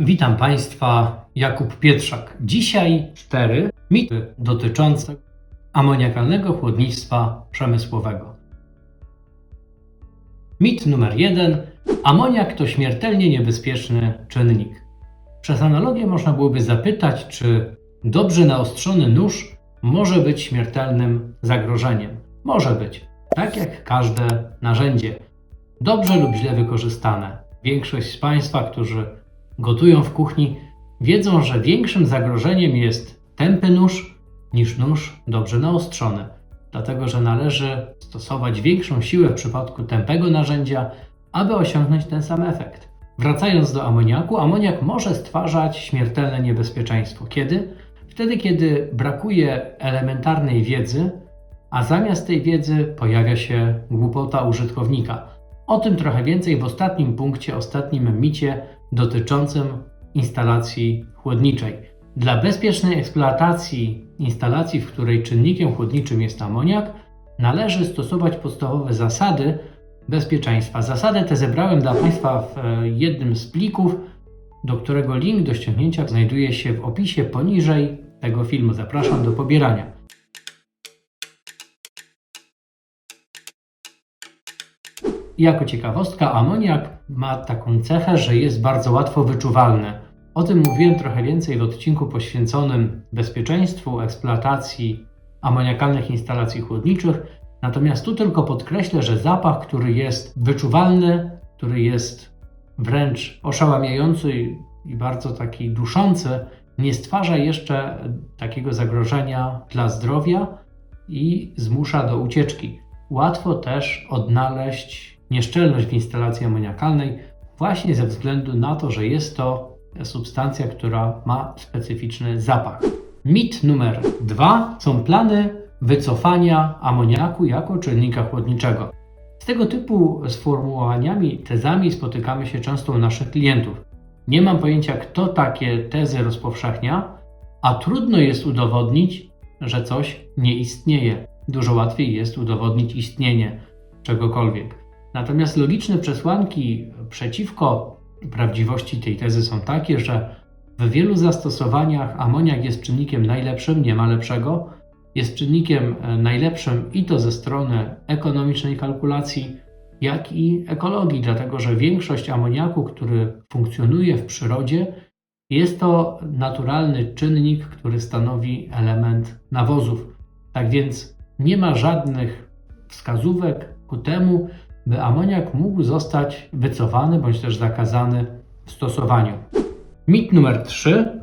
Witam Państwa, Jakub Pietrzak. Dzisiaj cztery mity dotyczące amoniakalnego chłodnictwa przemysłowego. Mit numer jeden. Amoniak to śmiertelnie niebezpieczny czynnik. Przez analogię można byłoby zapytać, czy dobrze naostrzony nóż może być śmiertelnym zagrożeniem. Może być, tak jak każde narzędzie. Dobrze lub źle wykorzystane. Większość z Państwa, którzy gotują w kuchni, wiedzą, że większym zagrożeniem jest tępy nóż niż nóż dobrze naostrzony, dlatego że należy stosować większą siłę w przypadku tępego narzędzia, aby osiągnąć ten sam efekt. Wracając do amoniaku, amoniak może stwarzać śmiertelne niebezpieczeństwo. Kiedy? Wtedy, kiedy brakuje elementarnej wiedzy, a zamiast tej wiedzy pojawia się głupota użytkownika. O tym trochę więcej w ostatnim punkcie, ostatnim micie dotyczącym instalacji chłodniczej. Dla bezpiecznej eksploatacji instalacji, w której czynnikiem chłodniczym jest amoniak, należy stosować podstawowe zasady bezpieczeństwa. Zasady te zebrałem dla Państwa w e, jednym z plików, do którego link do ściągnięcia znajduje się w opisie poniżej tego filmu. Zapraszam do pobierania. Jako ciekawostka, amoniak ma taką cechę, że jest bardzo łatwo wyczuwalny. O tym mówiłem trochę więcej w odcinku poświęconym bezpieczeństwu eksploatacji amoniakalnych instalacji chłodniczych. Natomiast tu tylko podkreślę, że zapach, który jest wyczuwalny, który jest wręcz oszałamiający i bardzo taki duszący, nie stwarza jeszcze takiego zagrożenia dla zdrowia i zmusza do ucieczki. Łatwo też odnaleźć nieszczelność w instalacji amoniakalnej właśnie ze względu na to, że jest to substancja, która ma specyficzny zapach. Mit numer dwa są plany wycofania amoniaku jako czynnika chłodniczego. Z tego typu sformułowaniami, tezami spotykamy się często u naszych klientów. Nie mam pojęcia, kto takie tezy rozpowszechnia, a trudno jest udowodnić, że coś nie istnieje. Dużo łatwiej jest udowodnić istnienie czegokolwiek. Natomiast logiczne przesłanki przeciwko prawdziwości tej tezy są takie, że w wielu zastosowaniach amoniak jest czynnikiem najlepszym, nie ma lepszego. Jest czynnikiem e, najlepszym i to ze strony ekonomicznej kalkulacji, jak i ekologii, dlatego że większość amoniaku, który funkcjonuje w przyrodzie, jest to naturalny czynnik, który stanowi element nawozów. Tak więc nie ma żadnych wskazówek ku temu, by amoniak mógł zostać wycofany bądź też zakazany w stosowaniu. Mit numer 3.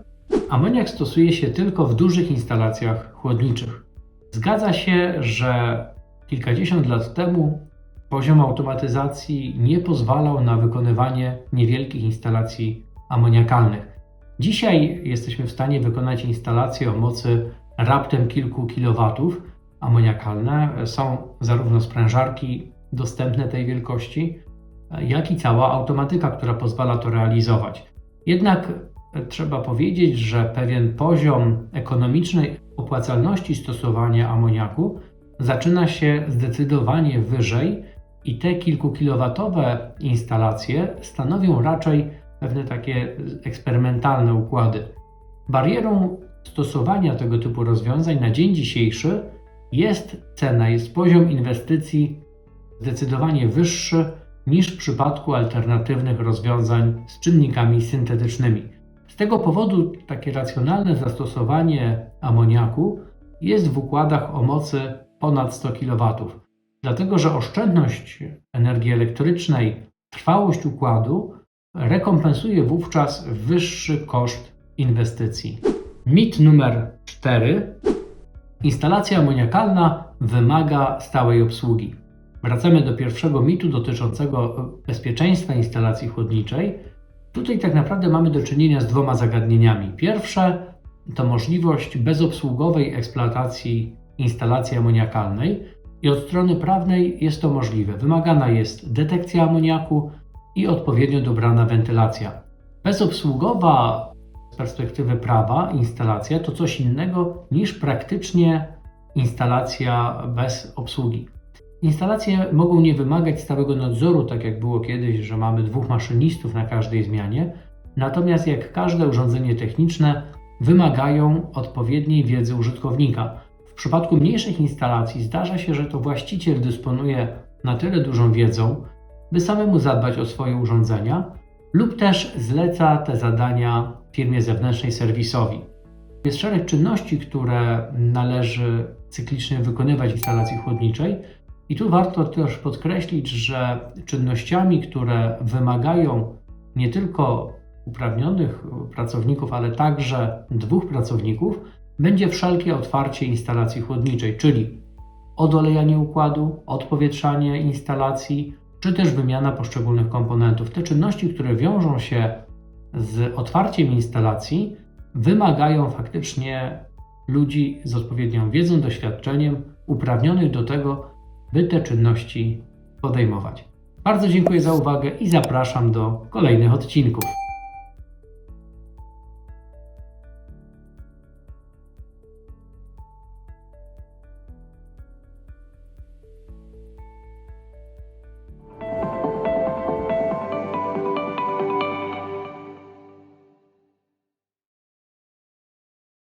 Amoniak stosuje się tylko w dużych instalacjach chłodniczych. Zgadza się, że kilkadziesiąt lat temu poziom automatyzacji nie pozwalał na wykonywanie niewielkich instalacji amoniakalnych. Dzisiaj jesteśmy w stanie wykonać instalacje o mocy raptem kilku kilowatów amoniakalne. Są zarówno sprężarki dostępne tej wielkości, jak i cała automatyka, która pozwala to realizować. Jednak trzeba powiedzieć, że pewien poziom ekonomicznej opłacalności stosowania amoniaku zaczyna się zdecydowanie wyżej i te kilkukilowatowe instalacje stanowią raczej pewne takie eksperymentalne układy. Barierą stosowania tego typu rozwiązań na dzień dzisiejszy jest cena, jest poziom inwestycji zdecydowanie wyższy niż w przypadku alternatywnych rozwiązań z czynnikami syntetycznymi. Z tego powodu takie racjonalne zastosowanie amoniaku jest w układach o mocy ponad 100 kW, dlatego że oszczędność energii elektrycznej, trwałość układu rekompensuje wówczas wyższy koszt inwestycji. Mit numer 4. Instalacja amoniakalna wymaga stałej obsługi. Wracamy do pierwszego mitu dotyczącego bezpieczeństwa instalacji chłodniczej. Tutaj tak naprawdę mamy do czynienia z dwoma zagadnieniami. Pierwsze to możliwość bezobsługowej eksploatacji instalacji amoniakalnej i od strony prawnej jest to możliwe. Wymagana jest detekcja amoniaku i odpowiednio dobrana wentylacja. Bezobsługowa z perspektywy prawa instalacja to coś innego niż praktycznie instalacja bez obsługi. Instalacje mogą nie wymagać stałego nadzoru, tak jak było kiedyś, że mamy dwóch maszynistów na każdej zmianie. natomiast jak każde urządzenie techniczne, wymagają odpowiedniej wiedzy użytkownika. W przypadku mniejszych instalacji zdarza się, że to właściciel dysponuje na tyle dużą wiedzą, by samemu zadbać o swoje urządzenia, lub też zleca te zadania firmie zewnętrznej serwisowi. Jest szereg czynności, które należy cyklicznie wykonywać w instalacji chłodniczej, i tu warto też podkreślić, że czynnościami, które wymagają nie tylko uprawnionych pracowników, ale także dwóch pracowników, będzie wszelkie otwarcie instalacji chłodniczej, czyli odolejanie układu, odpowietrzanie instalacji, czy też wymiana poszczególnych komponentów. Te czynności, które wiążą się z otwarciem instalacji, wymagają faktycznie ludzi z odpowiednią wiedzą, doświadczeniem, uprawnionych do tego, by te czynności podejmować. Bardzo dziękuję za uwagę i zapraszam do kolejnych odcinków.